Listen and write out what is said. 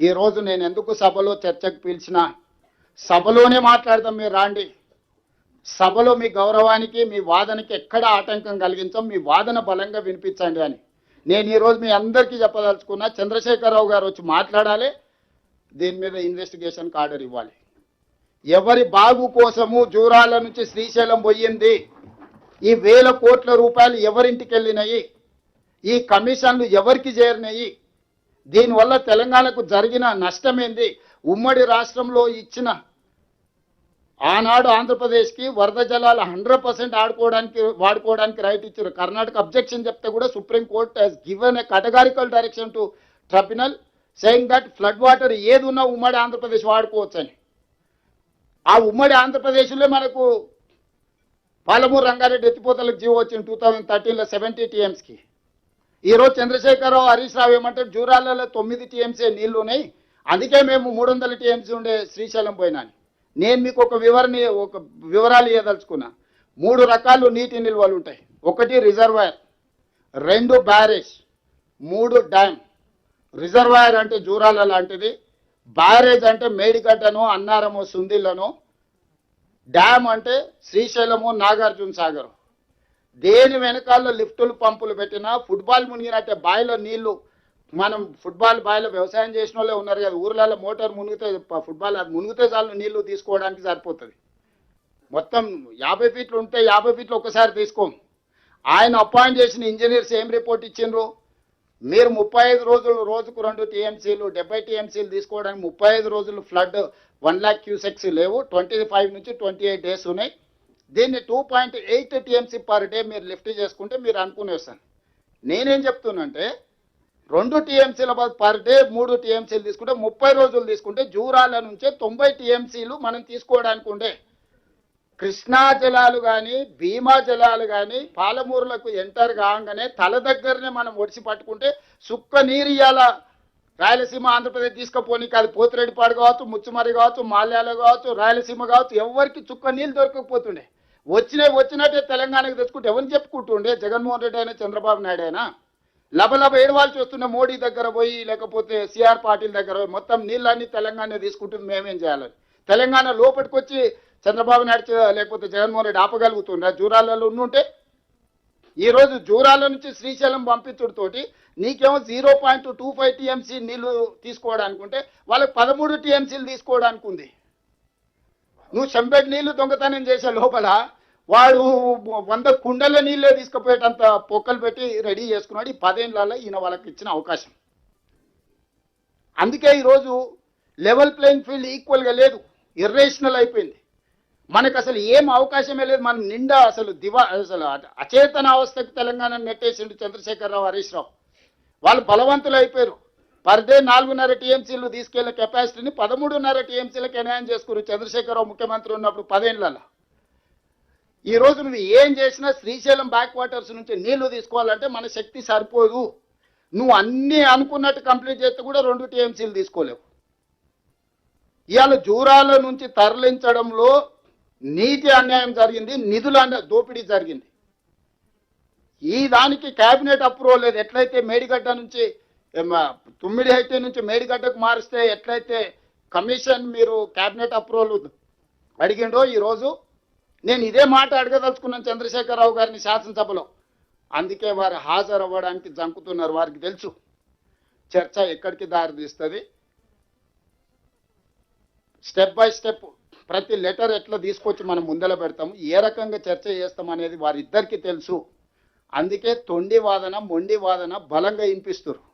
ఈరోజు నేను ఎందుకు సభలో చర్చకు పిలిచిన? సభలోనే మాట్లాడదాం మీరు రాండి. సభలో మీ గౌరవానికి మీ వాదనకి ఎక్కడ ఆటంకం కలిగించాం మీ వాదన బలంగా వినిపించండి అని. నేను ఈరోజు మీ అందరికీ చెప్పదలుచుకున్నా చంద్రశేఖరరావు గారు వచ్చి మాట్లాడాలి. దీని మీద ఇన్వెస్టిగేషన్కి ఆర్డర్ ఇవ్వాలి. ఎవరి బాగు కోసము జూరాల నుంచి శ్రీశైలం పోయింది? ఈ వేల కోట్ల రూపాయలు ఎవరింటికి వెళ్ళినాయి ఈ కమిషన్లు ఎవరికి చేరినాయి? దీనివల్ల తెలంగాణకు జరిగిన నష్టమేంది? ఉమ్మడి రాష్ట్రంలో ఇచ్చిన ఆనాడు ఆంధ్రప్రదేశ్కి వరద జలాలు హండ్రెడ్ పర్సెంట్ ఆడుకోవడానికి వాడుకోవడానికి రైట్ ఇచ్చారు. కర్ణాటక అబ్జెక్షన్ చెప్తే కూడా supreme court he's given a categorical direction to tribunal saying that flood water ఏది ఉన్నా ఉమ్మడి ఆంధ్రప్రదేశ్ వాడుకోవచ్చని. ఆ ఉమ్మడి ఆంధ్రప్రదేశ్లో మనకు పాలమూరు రంగారెడ్డి ఎత్తిపోతలకు జీవో వచ్చింది. టూ థౌజండ్ థర్టీన్లో సెవెంటీ టీఎంస్కి ఈరోజు చంద్రశేఖరరావు హరీష్ రావు ఏమంటారు జూరాలలో తొమ్మిది టీఎంసీ నీళ్ళు ఉన్నాయి. అందుకే మేము మూడు వందల టీఎంసీ ఉండే శ్రీశైలం పోయినాను. నేను మీకు ఒక వివరణ ఒక వివరాలు ఇవ్వదలుచుకున్నా మూడు రకాలు నీటి నిల్వలు ఉంటాయి. ఒకటి రిజర్వాయర్ రెండు బ్యారేజ్ మూడు డ్యామ్ రిజర్వాయర్ అంటే జూరాల లాంటిది. బ్యారేజ్ అంటే మేడిగడ్డను అన్నారము సుందిళ్ళను డ్యామ్ అంటే శ్రీశైలము నాగార్జున సాగర్. దేని వెనకాల లిఫ్టులు పంపులు పెట్టినా ఫుట్బాల్ మునిగినట్టే బావిలో నీళ్ళు. మనం ఫుట్బాల్ బావిలో వ్యవసాయం చేసిన వాళ్ళే ఉన్నారు కదా ఊర్లలో మోటార్ మునిగితే ఫుట్బాల్ మునిగితే చాలు నీళ్ళు తీసుకోవడానికి సరిపోతుంది. మొత్తం యాభై ఫీట్లు ఉంటే యాభై ఫీట్లు ఒక్కసారి తీసుకోము ఆయన అపాయింట్ చేసిన ఇంజనీర్స్ ఏం రిపోర్ట్ ఇచ్చిండ్రు? మీరు ముప్పై ఐదు రోజులు రోజుకు రెండు టీఎంసీలు డెబ్బై టీఎంసీలు తీసుకోవడానికి ముప్పై ఐదు రోజులు ఫ్లడ్ వన్ ల్యాక్ క్యూసెక్స్ లేవు. ట్వంటీ ఫైవ్ నుంచి ట్వంటీ ఎయిట్ డేస్ ఉన్నాయి. దీన్ని two point eight TMC per day మీరు లిఫ్ట్ చేసుకుంటే మీరు అనుకునే సార్. నేనేం చెప్తున్నానంటే రెండు టీఎంసీల పర్ డే మూడు టీఎంసీలు తీసుకుంటే ముప్పై రోజులు తీసుకుంటే జూరాల నుంచే తొంభై టీఎంసీలు మనం తీసుకోవడానికి ఉండే. కృష్ణా జలాలు కానీ భీమా జలాలు కానీ పాలమూరులకు ఎంటర్ కాగానే తల దగ్గరనే మనం ఒడిసి పట్టుకుంటే సుక్క నీరు ఇవాళ రాయలసీమ ఆంధ్రప్రదేశ్ తీసుకుపోనీకి అది పోతిరెడ్డిపాడు కావచ్చు ముచ్చుమరి కావచ్చు మాల్యాల కావచ్చు రాయలసీమ కావచ్చు ఎవరికి చుక్క నీళ్ళు దొరకకపోతుండే. వచ్చిన వచ్చినట్టే తెలంగాణకు తెచ్చుకుంటే ఎవరిని చెప్పుకుంటుండే? జగన్మోహన్ రెడ్డి అయినా చంద్రబాబు నాయుడు అయినా? లబలబ ఏడవాల్సి వస్తున్న మోడీ దగ్గర పోయి లేకపోతే సిఆర్ పాటిల్ దగ్గర పోయి మొత్తం నీళ్ళన్నీ తెలంగాణ తీసుకుంటుంది మేమేం చేయాలని తెలంగాణ లోపటికొచ్చి చంద్రబాబు నాయుడు లేకపోతే జగన్మోహన్ రెడ్డి ఆపగలుగుతుండే? జూరాలలో ఉండుంటే ఈ రోజు జూరాల నుంచి శ్రీశైలం పంపించుడుతోటి నీకేమో zero point two five TMC నీళ్ళు తీసుకోవడానికి ఉంటే వాళ్ళకి పదమూడు టీఎంసీలు తీసుకోవడానికి ఉంది. నువ్వు చెంబెడ్ నీళ్ళు దొంగతనం చేసే లోపల వాడు వంద కుండల నీళ్ళే తీసుకుపోయేటంత పొక్కలు పెట్టి రెడీ చేసుకున్నాడు. ఈ పదేళ్ళలో ఈయన వాళ్ళకి ఇచ్చిన అవకాశం. అందుకే ఈరోజు లెవెల్ ప్లేయింగ్ ఫీల్డ్ ఈక్వల్గా లేదు. ఇర్రేషనల్ అయిపోయింది. మనకు అసలు ఏం అవకాశమే లేదు. మనం నిండా అసలు దివా అసలు అచేతన అవస్థకు తెలంగాణ నెట్టేసిండు చంద్రశేఖరరావు హరీష్ రావు. వాళ్ళు బలవంతులు అయిపోయారు. పర్ డే నాలుగున్నర టీఎంసీలు తీసుకెళ్ళే కెపాసిటీని పదమూడున్నర టీఎంసీలకు ఎనాయం చేసుకున్నారు చంద్రశేఖరరావు ముఖ్యమంత్రి ఉన్నప్పుడు పదేళ్ళలో ఈ రోజు నువ్వు ఏం చేసినా శ్రీశైలం బ్యాక్ వాటర్స్ నుంచి నీళ్ళు తీసుకోవాలంటే మన శక్తి సరిపోదు. నువ్వు అన్నీ అనుకున్నట్టు కంప్లీట్ చేస్తే కూడా రెండు టీఎంసీలు తీసుకోలేవు. ఇవాళ జూరాల నుంచి తరలించడంలో నీతి అన్యాయం జరిగింది నిధుల దోపిడీ జరిగింది. ఈ దానికి కేబినెట్ అప్రూవల్ లేదు. ఎట్లయితే మేడిగడ్డ నుంచి తుమ్మిడి హైతే నుంచి మేడిగడ్డకు మారిస్తే ఎట్లయితే కమిషన్ మీరు కేబినెట్ అప్రూవల్ అడిగిండో ఈరోజు నేను ఇదే మాట అడగదలుచుకున్నాను చంద్రశేఖరరావు గారిని శాసనసభలో. అందుకే వారు హాజరు అవ్వడానికి జంకుతున్నారు వారికి తెలుసు. చర్చ ఎక్కడికి దారి తీస్తుంది? స్టెప్ బై స్టెప్ ప్రతి లెటర్ ఎట్లా తీసుకొచ్చి మనం ముందర పెడతాము? ఏ రకంగా చర్చ చేస్తాం అనేది వారిద్దరికీ తెలుసు. అందుకే తొండి వాదన మొండి వాదన బలంగా వినిపిస్తారు